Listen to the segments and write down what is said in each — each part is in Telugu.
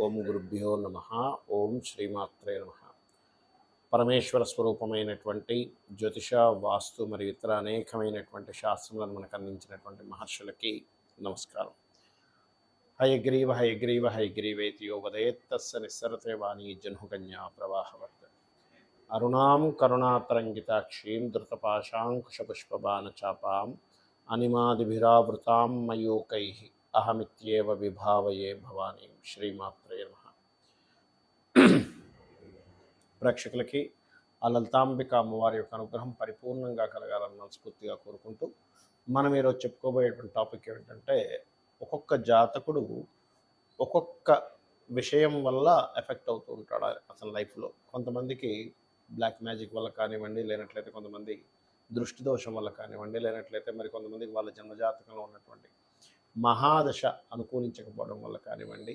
ఓం గురుభ్యో నమ. ఓం శ్రీమాత్రే నమ. పరమేశ్వర స్వరూపమైనటువంటి జ్యోతిష వాస్తు మరియు ఇతర అనేకమైనటువంటి శాస్త్రములను మనకు అందించినటువంటి మహర్షులకి నమస్కారం. హయగ్రీవ హయగ్రీవ హయగ్రీవేతి యో వదయత్తస్స నిస్సరతే వాణీ జన్హుకన్యా ప్రవాహవర్త. అరుణాం కరుణాతరంగితాక్షీం ధృతపాశాంకుశపుష్పబాణచాపాం అనిమాదిభిరావృతాం మయూకై. అహమిత్యేవ విభావయే భవానీ శ్రీమాత్రే నమ ప్రేక్షకులకి ఆ లలితాంబిక అమ్మవారి యొక్క అనుగ్రహం పరిపూర్ణంగా కలగాలని మనస్ఫూర్తిగా కోరుకుంటూ మనం ఈరోజు చెప్పుకోబోయేటువంటి టాపిక్ ఏమిటంటే ఒక్కొక్క జాతకుడు ఒక్కొక్క విషయం వల్ల ఎఫెక్ట్ అవుతూ ఉంటాడు అసలు లైఫ్లో. కొంతమందికి బ్లాక్ మ్యాజిక్ వల్ల కానివ్వండి లేనట్లయితే కొంతమంది దృష్టి దోషం వల్ల కానివ్వండి లేనట్లయితే మరి కొంతమందికి వాళ్ళ జన్మజాతకంలో ఉన్నటువంటి మహాదశ అనుకూలించకపోవడం వల్ల కానివ్వండి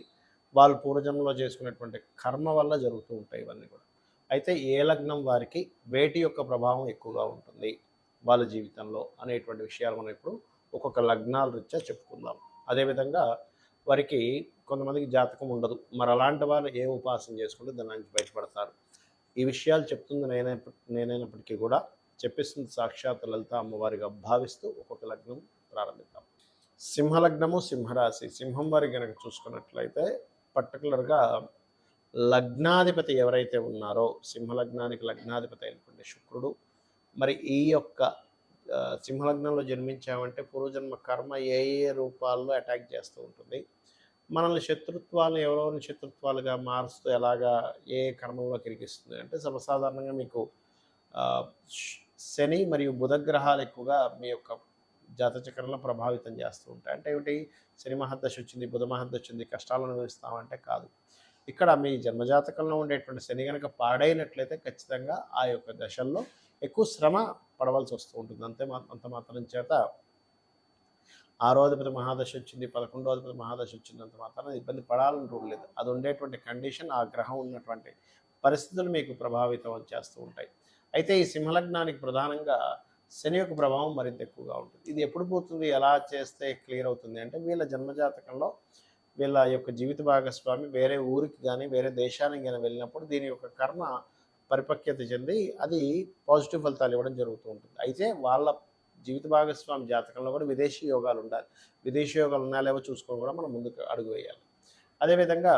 వాళ్ళు పూర్వజన్మలో చేసుకున్నటువంటి కర్మ వల్ల జరుగుతూ ఉంటాయి ఇవన్నీ కూడా. అయితే ఏ లగ్నం వారికి వేటి యొక్క ప్రభావం ఎక్కువగా ఉంటుంది వాళ్ళ జీవితంలో అనేటువంటి విషయాలు మనం ఇప్పుడు ఒక్కొక్క లగ్నాల రీత్యా చెప్పుకుందాం. అదేవిధంగా వారికి కొంతమందికి జాతకం ఉండదు. మరి అలాంటి వారు ఏ ఉపాసన చేసుకుంటే దాని నుంచి బయటపడతారు? ఈ విషయాలు చెప్తుంది నేనే నేనైనప్పటికీ కూడా చెప్పిస్తుంది సాక్షాత్ లలిత అమ్మవారిగా భావిస్తూ ఒక్కొక్క లగ్నం ప్రారంభిద్దాం. సింహలగ్నము సింహరాశి. సింహం వారి కనుక చూసుకున్నట్లయితే పర్టికులర్గా లగ్నాధిపతి ఎవరైతే ఉన్నారో సింహలగ్నానికి లగ్నాధిపతి అయినటువంటి శుక్రుడు మరి ఈ యొక్క సింహలగ్నంలో జన్మించామంటే పూర్వజన్మ కర్మ ఏ ఏ రూపాల్లో అటాక్ చేస్తూ ఉంటుంది. మనల్ని శత్రుత్వాలు ఎవరోని శత్రుత్వాలుగా మారుస్తూ ఎలాగా ఏ కర్మంలో కిరికిస్తుంది అంటే సర్వసాధారణంగా మీకు శని మరియు బుధగ్రహాలు ఎక్కువగా మీ యొక్క జాతచక్రంలో ప్రభావితం చేస్తూ ఉంటాయి. అంటే ఏమిటి? శని మహద్దశ వచ్చింది బుధ మహద్దశ వచ్చింది కష్టాలను అనుభవిస్తామంటే కాదు. ఇక్కడ మీ జన్మజాతకంలో ఉండేటువంటి శని కనుక పాడైనట్లయితే ఖచ్చితంగా ఆ యొక్క దశల్లో ఎక్కువ శ్రమ పడవలసి వస్తూ ఉంటుంది. అంతే అంత మాత్రం చేత ఆరోధిపతి మహాదశ వచ్చింది పదకొండోధిపతి మహాదశ వచ్చింది అంత మాత్రం ఇబ్బంది పడాలని రూల్ లేదు. అది ఉండేటువంటి కండిషన్ ఆ గ్రహం ఉన్నటువంటి పరిస్థితులు మీకు ప్రభావితం చేస్తూ ఉంటాయి. అయితే ఈ సింహలగ్నానికి ప్రధానంగా శని యొక్క ప్రభావం మరింత ఎక్కువగా ఉంటుంది. ఇది ఎప్పుడు పోతుంది? ఎలా చేస్తే క్లియర్ అవుతుంది? అంటే వీళ్ళ జన్మజాతకంలో వీళ్ళ యొక్క జీవిత భాగస్వామి వేరే ఊరికి కానీ వేరే దేశానికి కానీ వెళ్ళినప్పుడు దీని యొక్క కర్మ పరిపక్వత చెంది అది పాజిటివ్ ఫలితాలు ఇవ్వడం జరుగుతూ ఉంటుంది. అయితే వాళ్ళ జీవిత భాగస్వామి జాతకంలో కూడా విదేశీ యోగాలు ఉండాలి. విదేశీ యోగాలు ఉన్నా లేవో చూసుకొని కూడా మనం ముందుకు అడుగు వేయాలి. అదేవిధంగా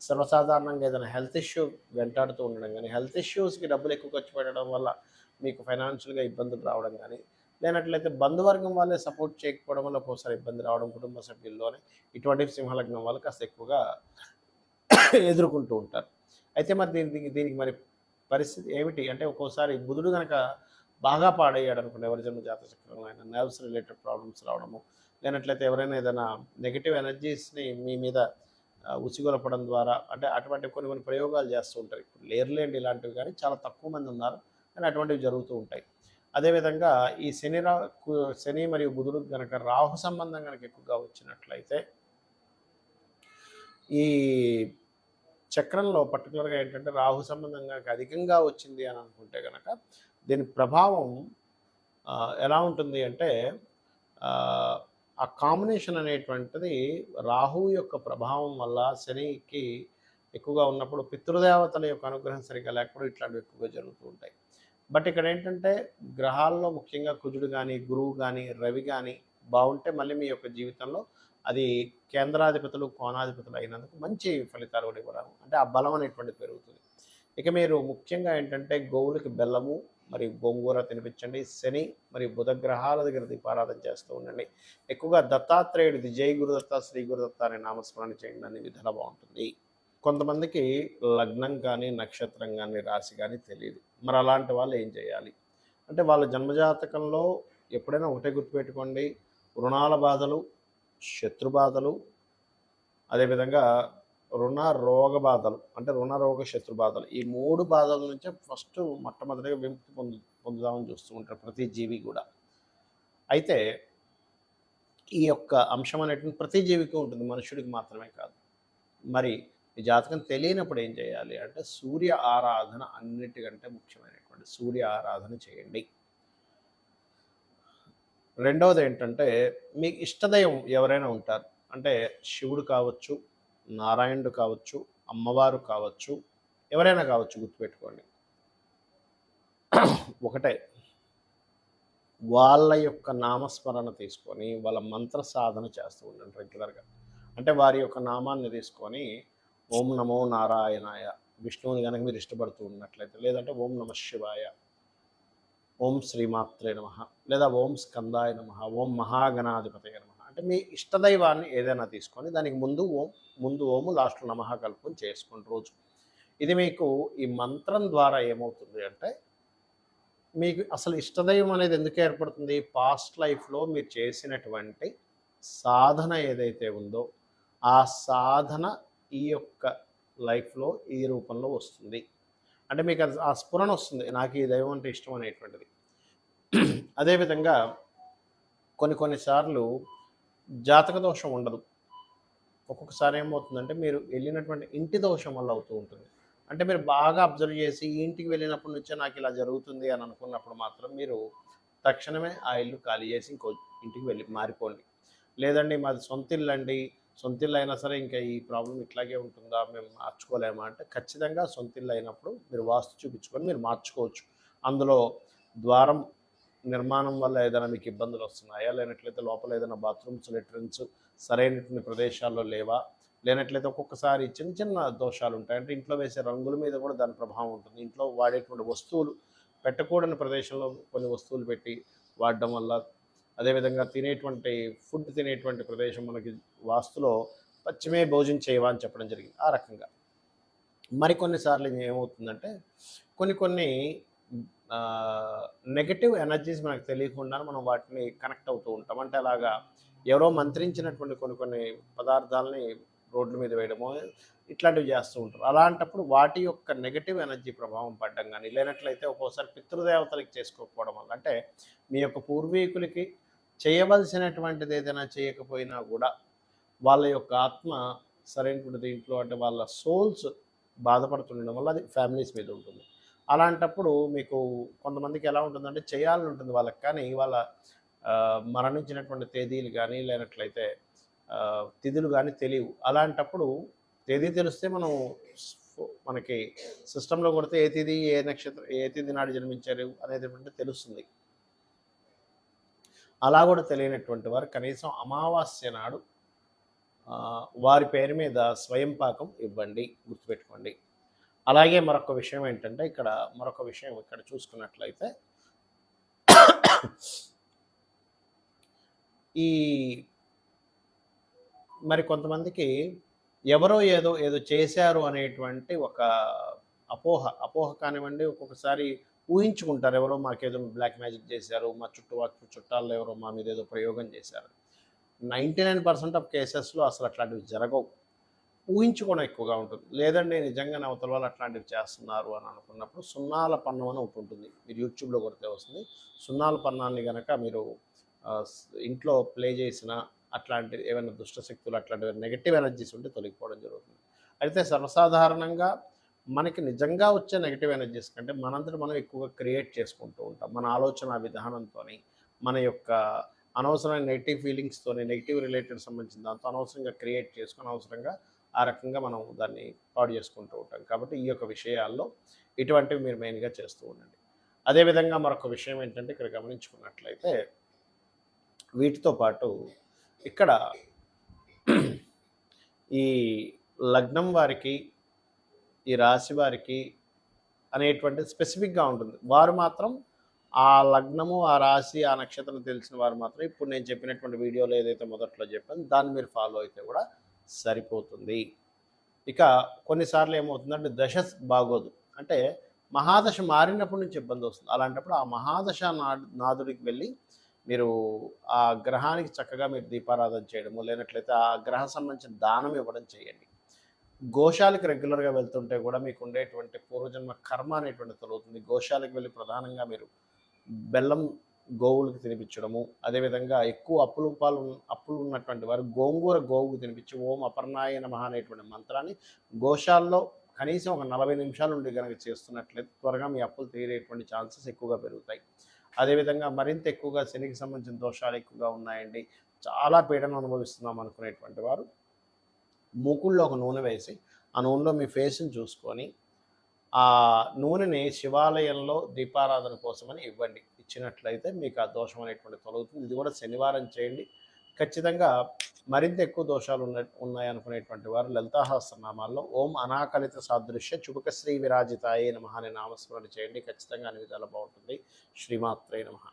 సర్వసాధారణంగా ఏదైనా హెల్త్ ఇష్యూ వెంటాడుతూ ఉండడం కానీ హెల్త్ ఇష్యూస్కి డబ్బులు ఎక్కువ ఖర్చు పెట్టడం వల్ల మీకు ఫైనాన్షియల్గా ఇబ్బందులు రావడం కానీ లేనట్లయితే బంధువర్గం వాళ్ళే సపోర్ట్ చేయకపోవడం వల్ల ఒక్కోసారి ఇబ్బంది రావడం కుటుంబ సభ్యుల్లోనే ఇటువంటి సింహలగ్నం వల్ల కాస్త ఎక్కువగా ఎదుర్కొంటూ ఉంటారు. అయితే మరి దీనికి దీనికి మరి పరిస్థితి ఏమిటి? అంటే ఒక్కోసారి బుధుడు కనుక బాగా పాడయ్యాడు అనుకోండి ఎవరి జన్మ చక్రంలో అయినా నర్వ్స్ రిలేటెడ్ ప్రాబ్లమ్స్ రావడము లేనట్లయితే ఎవరైనా ఏదైనా నెగిటివ్ ఎనర్జీస్ని మీ మీద ఉసిగొలపడం ద్వారా అంటే అటువంటి కొన్ని కొన్ని ప్రయోగాలు చేస్తూ ఉంటారు. ఇప్పుడు లేర్లేండి ఇలాంటివి కానీ చాలా తక్కువ మంది ఉన్నారు. కానీ అటువంటివి జరుగుతూ ఉంటాయి. అదేవిధంగా ఈ శని రా శని మరియు బుధుడు కనుక రాహు సంబంధం కనుక ఎక్కువగా వచ్చినట్లయితే ఈ చక్రంలో పర్టికులర్గా ఏంటంటే రాహు సంబంధం కనుక అధికంగా వచ్చింది అని అనుకుంటే కనుక దీని ప్రభావం ఎలా ఉంటుంది అంటే ఆ, ఆ కాంబినేషన్ అనేటువంటిది రాహు యొక్క ప్రభావం వల్ల శనికి ఎక్కువగా ఉన్నప్పుడు పితృదేవతల యొక్క అనుగ్రహం సరిగ్గా లేకపోవడం ఇట్లాంటివి ఎక్కువగా జరుగుతూ ఉంటాయి. బట్ ఇక్కడ ఏంటంటే గ్రహాల్లో ముఖ్యంగా కుజుడు కానీ గురువు కానీ రవి కానీ బాగుంటే మళ్ళీ మీ యొక్క జీవితంలో అది కేంద్రాధిపతులు కోణాధిపతులు అయినందుకు మంచి ఫలితాలు కూడా ఇవ్వడం. అంటే ఆ బలం అనేటువంటిది పెరుగుతుంది. ఇక మీరు ముఖ్యంగా ఏంటంటే గోవులకి బెల్లము మరియు గోంగూర తినిపించండి. శని మరియు బుధ గ్రహాల దగ్గర దీపారాధన చేస్తూ ఉండండి. ఎక్కువగా దత్తాత్రేయుడిది జై గురుదత్త శ్రీ గురుదత్త అనే నామస్మరణ చేయండి. అనే విధానం బాగుంటుంది. కొంతమందికి లగ్నం కానీ నక్షత్రం కానీ రాశి కానీ తెలియదు మరి అలాంటి వాళ్ళు ఏం చేయాలి? అంటే వాళ్ళ జన్మజాతకంలో ఎప్పుడైనా ఒకటే గుర్తుపెట్టుకోండి రుణాల బాధలు శత్రు బాధలు అదేవిధంగా రుణ రోగ బాధలు అంటే రుణ రోగ శత్రు బాధలు ఈ మూడు బాధల నుంచే ఫస్ట్ మొట్టమొదటిగా విముక్తి పొందు పొందుదామని చూస్తూ ఉంటారు ప్రతి జీవి కూడా. అయితే ఈ యొక్క అంశం అనేటువంటి ప్రతి జీవికి ఉంటుంది మనుషుడికి మాత్రమే కాదు. మరి ఈ జాతకం తెలియనప్పుడు ఏం చేయాలి అంటే సూర్య ఆరాధన అన్నిటికంటే ముఖ్యమైనటువంటి సూర్య ఆరాధన చేయండి. రెండవది ఏంటంటే మీకు ఇష్టదైవం ఎవరైనా ఉంటారు. అంటే శివుడు కావచ్చు నారాయణుడు కావచ్చు అమ్మవారు కావచ్చు ఎవరైనా కావచ్చు గుర్తుపెట్టుకోండి. ఒకటే వాళ్ళ యొక్క నామస్మరణ తీసుకొని వాళ్ళ మంత్ర సాధన చేస్తూ ఉండండి రెగ్యులర్గా అంటే వారి యొక్క నామాన్ని తీసుకొని ఓం నమో నారాయణాయ. విష్ణువుని కనుక మీరు ఇష్టపడుతూ ఉన్నట్లయితే లేదంటే ఓం నమ శివాయ ఓం శ్రీమాత్రే నమ లేదా ఓం స్కందాయ నమ ఓం మహాగణాధిపతయ నమ. అంటే మీ ఇష్టదైవాన్ని ఏదైనా తీసుకొని దానికి ముందు ఓం ముందు ఓము లాస్ట్లో నమః కలుపుకొని చేసుకోండి రోజు. ఇది మీకు ఈ మంత్రం ద్వారా ఏమవుతుంది అంటే మీకు అసలు ఇష్టదైవం అనేది ఎందుకు ఏర్పడుతుంది? పాస్ట్ లైఫ్లో మీరు చేసినటువంటి సాధన ఏదైతే ఉందో ఆ సాధన ఈ యొక్క లైఫ్లో ఈ రూపంలో వస్తుంది. అంటే మీకు అది ఆ స్ఫురణ వస్తుంది. నాకు ఈ దైవం అంటే ఇష్టం అనేటువంటిది. అదేవిధంగా కొన్ని కొన్నిసార్లు జాతక దోషం ఉండదు. ఒక్కొక్కసారి ఏమవుతుందంటే మీరు వెళ్ళినటువంటి ఇంటి దోషం వల్ల అవుతూ ఉంటుంది. అంటే మీరు బాగా అబ్జర్వ్ చేసి ఈ ఇంటికి వెళ్ళినప్పటి నుంచే నాకు ఇలా జరుగుతుంది అని అనుకున్నప్పుడు మాత్రం మీరు తక్షణమే ఆ ఇల్లు ఖాళీ చేసి ఇంకో ఇంటికి వెళ్ళి మారిపోండి. లేదండి మాది సొంత ఇల్లు అండి సొంతిల్లు అయినా సరే ఇంకా ఈ ప్రాబ్లం ఇట్లాగే ఉంటుందా మేము మార్చుకోలేమా అంటే ఖచ్చితంగా సొంతిల్లు అయినప్పుడు మీరు వాస్తు చూపించుకొని మీరు మార్చుకోవచ్చు. అందులో ద్వారం నిర్మాణం వల్ల ఏదైనా మీకు ఇబ్బందులు వస్తున్నాయా? లేనట్లయితే లోపల ఏదైనా బాత్రూమ్స్ లెట్రిన్స్ సరైనటువంటి ప్రదేశాల్లో లేవా? లేనట్లయితే ఒక్కొక్కసారి చిన్న చిన్న దోషాలు ఉంటాయి. అంటే ఇంట్లో వేసే రంగుల మీద కూడా దాని ప్రభావం ఉంటుంది. ఇంట్లో వాడేటువంటి వస్తువులు పెట్టకూడని ప్రదేశంలో కొన్ని వస్తువులు పెట్టి వాడడం వల్ల అదేవిధంగా తినేటువంటి ఫుడ్ తినేటువంటి ప్రదేశం మనకి వాస్తులో పశ్చిమే భోజనం చేయవా అని చెప్పడం జరిగింది. ఆ రకంగా. మరికొన్నిసార్లు ఏమవుతుందంటే కొన్ని కొన్ని నెగటివ్ ఎనర్జీస్ మనకు తెలియకుండా మనం వాటిని కనెక్ట్ అవుతూ ఉంటాం. అంటే అలాగా ఎవరో మంత్రించినటువంటి కొన్ని కొన్ని పదార్థాలని రోడ్ల మీద వేయడమో ఇట్లాంటివి చేస్తూ ఉంటారు. అలాంటప్పుడు వాటి యొక్క నెగటివ్ ఎనర్జీ ప్రభావం పడడం కానీ లేనట్లయితే ఒక్కోసారి పితృదేవతలకి చేసుకోకపోవడం వల్ల అంటే మీ యొక్క పూర్వీకులకి చేయవలసినటువంటిది ఏదైనా చేయకపోయినా కూడా వాళ్ళ యొక్క ఆత్మ సరైనటువంటి దీంట్లో అంటే వాళ్ళ సోల్స్ బాధపడుతుండడం వల్ల అది ఫ్యామిలీస్ మీద ఉంటుంది. అలాంటప్పుడు మీకు కొంతమందికి ఎలా ఉంటుందంటే చేయాలని ఉంటుంది వాళ్ళకి కానీ వాళ్ళ మరణించినటువంటి తేదీలు కానీ లేనట్లయితే తిథులు కానీ తెలియవు. అలాంటప్పుడు తేదీ తెలిస్తే మనం మనకి సిస్టంలో కొడితే ఏ తేదీ ఏ నక్షత్రం ఏ తేదీ నాడు జన్మించారు అనేది తెలుస్తుంది. అలా కూడా తెలియనటువంటి వారు కనీసం అమావాస్య నాడు వారి పేరు మీద స్వయం పాకం ఇవ్వండి గుర్తుపెట్టుకోండి. అలాగే మరొక విషయం ఏంటంటే ఇక్కడ మరొక విషయం ఇక్కడ చూసుకున్నట్లయితే ఈ మరి కొంతమందికి ఎవరో ఏదో ఏదో చేశారు అనేటువంటి ఒక అపోహ అపోహ కానివ్వండి ఒక్కొక్కసారి ఊహించుకుంటారు. ఎవరో మాకేదో బ్లాక్ మ్యాజిక్ చేశారు మా చుట్టుపక్కల చుట్టాల్లో ఎవరో మా మీద ఏదో ప్రయోగం చేశారు. నైంటీ నైన్ పర్సెంట్ ఆఫ్ కేసెస్లో అసలు అట్లాంటివి జరగవు. ఊహించుకోవడం ఎక్కువగా ఉంటుంది. లేదండి నిజంగా అవతల వాళ్ళు అట్లాంటివి చేస్తున్నారు అని అనుకున్నప్పుడు సున్నాల పన్నం అని ఒకటి ఉంటుంది. మీరు యూట్యూబ్లో కొడితే వస్తుంది. సున్నాల పన్నాన్ని కనుక మీరు ఇంట్లో ప్లే చేసిన అట్లాంటి ఏమైనా దుష్టశక్తులు అట్లాంటివి నెగటివ్ ఎనర్జీస్ ఉంటే తొలగిపోవడం జరుగుతుంది. అయితే సర్వసాధారణంగా మనకి నిజంగా వచ్చే నెగిటివ్ ఎనర్జీస్ కంటే మనంతట మనం ఎక్కువగా క్రియేట్ చేసుకుంటూ ఉంటాం. మన ఆలోచన విధానంతో మన యొక్క అనవసరమైన నెగిటివ్ ఫీలింగ్స్తోని నెగిటివ్ రిలేటెడ్ సంబంధించిన దాంతో అనవసరంగా క్రియేట్ చేసుకుని అనవసరంగా ఆ రకంగా మనం దాన్ని పాడు చేసుకుంటూ ఉంటాం. కాబట్టి ఈ యొక్క విషయాల్లో ఇటువంటివి మీరు మెయిన్గా చేస్తూ ఉండండి. అదేవిధంగా మరొక విషయం ఏంటంటే ఇక్కడ గమనించుకున్నట్లయితే వీటితో పాటు ఇక్కడ ఈ లగ్నం వారికి ఈ రాశి వారికి అనేటువంటి స్పెసిఫిక్గా ఉంటుంది. వారు మాత్రం ఆ లగ్నము ఆ రాశి ఆ నక్షత్రం తెలిసిన వారు మాత్రం ఇప్పుడు నేను చెప్పినటువంటి వీడియోలో ఏదైతే మొదట్లో చెప్పాను దాన్ని మీరు ఫాలో అయితే కూడా సరిపోతుంది. ఇక కొన్నిసార్లు ఏమవుతుందంటే దశ బాగోదు. అంటే మహాదశ మారినప్పటి నుంచి ఇబ్బంది వస్తుంది. అలాంటప్పుడు ఆ మహాదశ నాదుడికి వెళ్ళి మీరు ఆ గ్రహానికి చక్కగా మీరు దీపారాధన చేయడము లేనట్లయితే ఆ గ్రహ సంబంధించిన దానం ఇవ్వడం చేయండి. గోశాలకు రెగ్యులర్గా వెళ్తుంటే కూడా మీకు ఉండేటువంటి పూర్వజన్మ కర్మ అనేటువంటి తొలుగుతుంది. గోశాలకు వెళ్ళి ప్రధానంగా మీరు బెల్లం గోవులకు తినిపించడము అదేవిధంగా ఎక్కువ అప్పులు పాలు అప్పులు ఉన్నటువంటి వారు గోంగూర గోవుకు తినిపించి ఓం అపర్ణాయ మహా అనేటువంటి మంత్రాన్ని గోశాల్లో కనీసం ఒక నలభై నిమిషాలు ఉండి కనుక చేస్తున్నట్లయితే త్వరగా మీ అప్పులు తీరేటువంటి ఛాన్సెస్ ఎక్కువగా పెరుగుతాయి. అదేవిధంగా మరింత ఎక్కువగా శనికి సంబంధించిన దోషాలు ఎక్కువగా ఉన్నాయండి. చాలా పీడన అనుభవిస్తున్నాం అనుకునేటువంటి వారు మూకుల్లో ఒక నూనె వేసి ఆ నూనెలో మీ ఫేస్ని చూసుకొని ఆ నూనెని శివాలయంలో దీపారాధన కోసమని ఇవ్వండి. ఇచ్చినట్లయితే మీకు ఆ దోషం అనేటువంటి తొలగుతుంది. ఇది కూడా శనివారం చేయండి. ఖచ్చితంగా మరింత ఎక్కువ దోషాలు ఉన్న ఉన్నాయనుకునేటువంటి వారు లలితాహస్రనామాల్లో ఓం అనాకలిత సాదృశ్య చుబుక శ్రీ విరాజితాయే నమ అనే నామస్మరణ చేయండి. ఖచ్చితంగా అన్ని విధాలు బాగుంటుంది. శ్రీమాత్రే నమహా